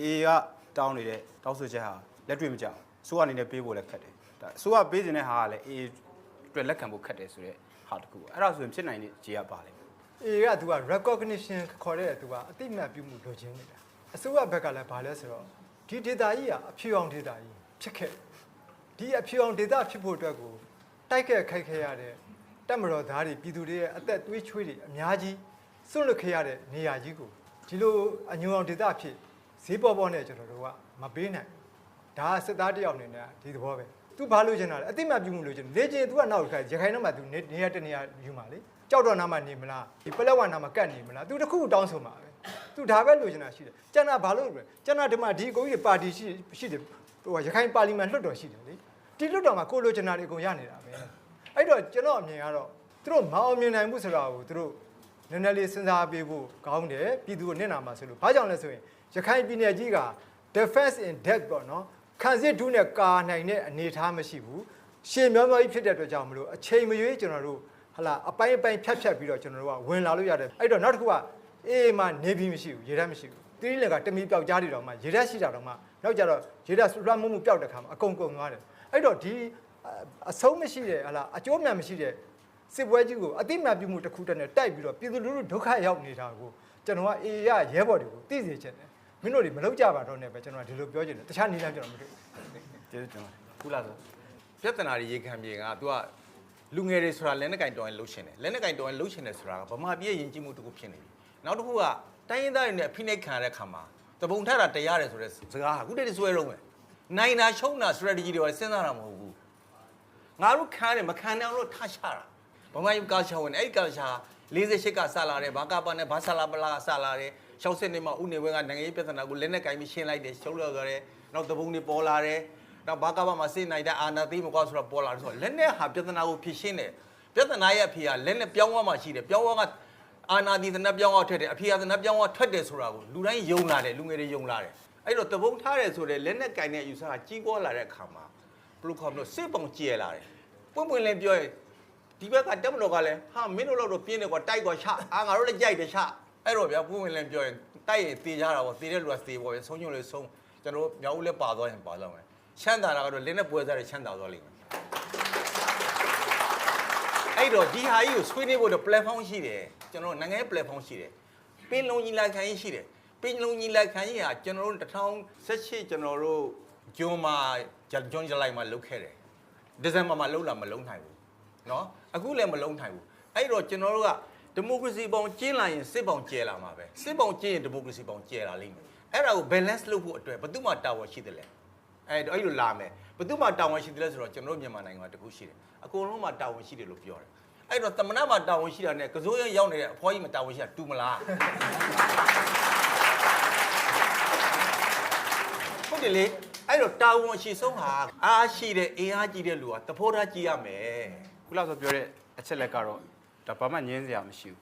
အေကတောင်းနေတဲ့တောင်းဆိုချက်ဟာလက်တွေ့မကြဘူးအစိုးရအနေနဲ့ပေးဖို့လည်းခက်တယ်ဒါအစိုးရပေးခြင်းတဲ့ဟာကလည်းအေအတွက်လက်ခံဖို့ခက်တယ်ဆိုတဲ့ဟာတစ်ခုပေါ့အဲ့ဒါဆိုရင်ဖြစ်နိုင်တဲ့ခြေကပါလိမ့်မယ်အေကသူက recognition ခေါ်တဲ့သူကအတိအမှတ်ပြုမှုလိုချင်နေတာအစိုးရဘက်ကလည်းဘာလဲဆိုတော့ဒီ data ကြီးကအဖြူအောင် data ကြီးဖြစ်ခဲ့ဒီအဖြူအောင် data ဖြစ်ဖို့အတွက်ကိုတိုက်ခဲ့ခိုက်ခဲ့ရတဲ့တက်မတော်သားတွေပြည်သူတွေရဲ့အသက်သွေးချွေးတွေအများကြီးစွန့်လွတ်ခဲ့ရတဲ့နေရာကြီးကိုဒီလိုအညူအောင် data ဖြစ် ဈေးပေါ်ပေါ်နဲ့ကျွန်တော်တို့ကမပေးနိုင်ဘူးဒါကစစ်သားတစ်ယောက်အနေနဲ့ဒီသဘောပဲသူဘာလို့ချင်တာလဲအတိအမှတ်ပြုမှုလို့ချင်တယ်လေချင် तू ကနောက်ခါရခိုင်တော့မှ तू နေနေရတနေရယူမှာလေကြောက်တော့နားမှနေမလားဒီပလက်ဝနားမှကတ်နေမလား तू တခုခုတောင်းဆိုမှာပဲ तू ဒါပဲလိုချင်တာရှိတယ်ကျန်တာဘာလို့လဲကျန်တာဒီမှာဒီအကိုကြီးပါတီရှိရှိတယ်ဟိုရခိုင်ပါလီမန်လွှတ်တော်ရှိတယ်လေဒီလွှတ်တော်မှာကိုလိုချင်တာတွေအကုန်ရနေတာပဲအဲ့တော့ကျွန်တော်အမြင်ကတော့သူတို့မအောင်မြင်နိုင်ဘူးဆိုတာကိုသူတို့ နည်းနည်းလေးစဉ်းစားပေးဖို့ကောင်းတယ်ပြည်သူကိုနစ်နာမှာဆိုလို့ဘာကြောင့်လဲဆိုရင်ရခိုင်ပြည်နယ်ကြီးက defense in depth ပေါ့နော်ခံစစ်ဒုနဲ့ကာနိုင်တဲ့အနေအထားမရှိဘူးရှေ့မြောင်းမြောင်းကြီးဖြစ်တဲ့အတွက်ကြောင့်မလို့အချိန်မရွေးကျွန်တော်တို့ဟလာအပိုင်းအပိုင်းဖြတ်ဖြတ်ပြီးတော့ကျွန်တော်တို့ကဝင်လာလို့ရတယ်အဲ့တော့နောက်တစ်ခုကအေးမှနေပြီးမရှိဘူးရေဓာတ်မရှိဘူးတိရိလင်ကတမီပျောက်ကြားတွေတော့မှရေဓာတ်ရှိတာတော့မှနောက်ကြတော့ရေဓာတ်လွှမ်းမိုးမှုပျောက်တဲ့ခါမှာအကုန်ကုန်သွားတယ်အဲ့တော့ဒီအဆုံးမရှိတဲ့ဟလာအကျိုးမြန်မရှိတဲ့ စစ်ပွဲကြီးကိုအတိအမှန်ပြုမှုတစ်ခုတည်းနဲ့တိုက်ပြီးတော့ပြည်သူလူထုဒုက္ခရောက်နေတာကိုကျွန်တော်ကအေးရရဲဘော်တွေကိုသိစေချင်တယ်မင်းတို့တွေမလုပ်ကြပါတော့နဲ့ပဲကျွန်တော်ကဒီလိုပြောချင်တယ်တခြားနည်းလမ်းကျွန်တော်မတွေ့ဘူးကျေးဇူးတင်ပါတယ်ခုလာဆိုပြဿနာတွေရေခံပြေက तू ကလူငယ်တွေဆိုတာလက်နဲ့ကင်တော်ရင်လှုပ်ရှင်တယ်လက်နဲ့ကင်တော်ရင်လှုပ်ရှင်တယ်ဆိုတာကဗမာပြည်ရဲ့ယဉ်ကျေးမှုတစ်ခုဖြစ်နေပြီနောက်တစ်ခုကတိုင်းရင်းသားတွေနဲ့အဖိနှိတ်ခံရတဲ့ခါမှာတပုံထတာတရားတယ်ဆိုတဲ့စကားဟာအခုတည်းကစွဲတော့မယ်နိုင်တာရှုံးတာ strategy တွေပါစဉ်းစားတာမဟုတ်ဘူးငါတို့ခံတယ်မခံနိုင်အောင်လို့ထားချတာ ဗမာယူကာချာဝင်အဲ့ဒီကာချာ48ကစလာတယ်ဘာကပါနဲ့ဘာဆလာပလာကစလာတယ်60နှစ်မှာဥနေဝဲကနိုင်ငံရေးပြဿနာကိုလက်နဲ့ကင်ပြီးရှင်းလိုက်တယ်ရှုံးလောက်ကြတယ်နောက်တပုံတွေပေါ်လာတယ်တော့ဘာကဘာမှာစိတ်နိုင်တဲ့အာနာသိမကွာဆိုတော့ပေါ်လာတယ်ဆိုတော့လက်နဲ့ဟာပြဿနာကိုဖြေရှင်းတယ်ပြဿနာရဲ့အဖြေကလက်နဲ့ပြောင်းသွားမှရှိတယ်ပြောင်းသွားကအာနာတိသနပြောင်းသွားထွက်တယ်အဖြေကသနပြောင်းသွားထွက်တယ်ဆိုတာကိုလူတိုင်းယုံလာတယ်လူငယ်တွေယုံလာတယ်အဲ့တော့တပုံထားတယ်ဆိုတဲ့လက်နဲ့ကင်တဲ့ယူဆကကြီးပွားလာတဲ့အခါမှာဘလို့ခေါ်မလို့စစ်ပုံကျဲလာတယ်ပွင့်ပွင့်လင်းပြောရင် ဒီဘက်ကတက်မတော်ကလည်းဟာမင်းတို့တော့ပြင်းတယ်ကွာတိုက်ကွာချအာငါတို့လည်းကြိုက်တယ်ချအဲ့တော့ဗျာပွင့်ပွင့်လင်းပြောရင်တိုက်ရင်တေးကြတာပေါ့တေးတဲ့လူကတေးပေါ့ဗျဆုံးညွန့်လေးဆုံးကျွန်တော်တို့မြောက်ဦးလည်းပါသွားရင်ပါတော့မယ်ချမ်းသာတာကတော့လင်းနဲ့ပွဲစားတွေချမ်းသာသွားလိမ့်မယ်အဲ့တော့ဒီဟာကြီးကိုဆွေးနွေးဖို့တော့ platform ရှိတယ်ကျွန်တော်တို့နိုင်ငံရေး platform ရှိတယ်ပင်လုံညီလာခံကြီးရှိတယ်ပင်လုံညီလာခံကြီးဟာကျွန်တော်တို့2018ကျွန်တော်တို့ဂျွန်မှာဂျွန်ဂျူလိုက်မှာလုပ်ခဲ့တယ်ဒီဇင်ဘာမှာလုပ်လာမလုပ်နိုင်ဘူး နော်အခုလည်းမလုံးထိုင်ဘူးအဲ့တော့ကျွန်တော်တို့ကဒီမိုကရေစီပေါင်ကျင်းလာရင်စစ်ပေါင်ကျဲလာမှာပဲစစ်ပေါင်ကျင်းရင်ဒီမိုကရေစီပေါင်ကျဲလာလိမ့်မယ်အဲ့ဒါကို balance လုပ်ဖို့အတွက်ဘယ်သူမှတာဝန်ရှိတယ်လဲအဲ့တော့အဲ့လိုလာမယ်ဘယ်သူမှတာဝန်ရှိတယ်လဲဆိုတော့ကျွန်တော်တို့မြန်မာနိုင်ငံမှာတခုရှိတယ်အကုန်လုံးမှတာဝန်ရှိတယ်လို့ပြောတယ်အဲ့တော့သမဏမှာတာဝန်ရှိတာနဲ့ကစိုးရရောက်နေတဲ့အဖွားကြီးမှာတာဝန်ရှိတာတူမလားဟုတ်တယ်လေအဲ့တော့တာဝန်ရှိဆုံးဟာအားရှိတဲ့အင်အားကြီးတဲ့လူဟာသဘောထားကြီးရမယ် ခုလောက်ဆိုပြောတဲ့အချက်လက်ကတော့ဒါဘာမှငင်းစရာမရှိဘူး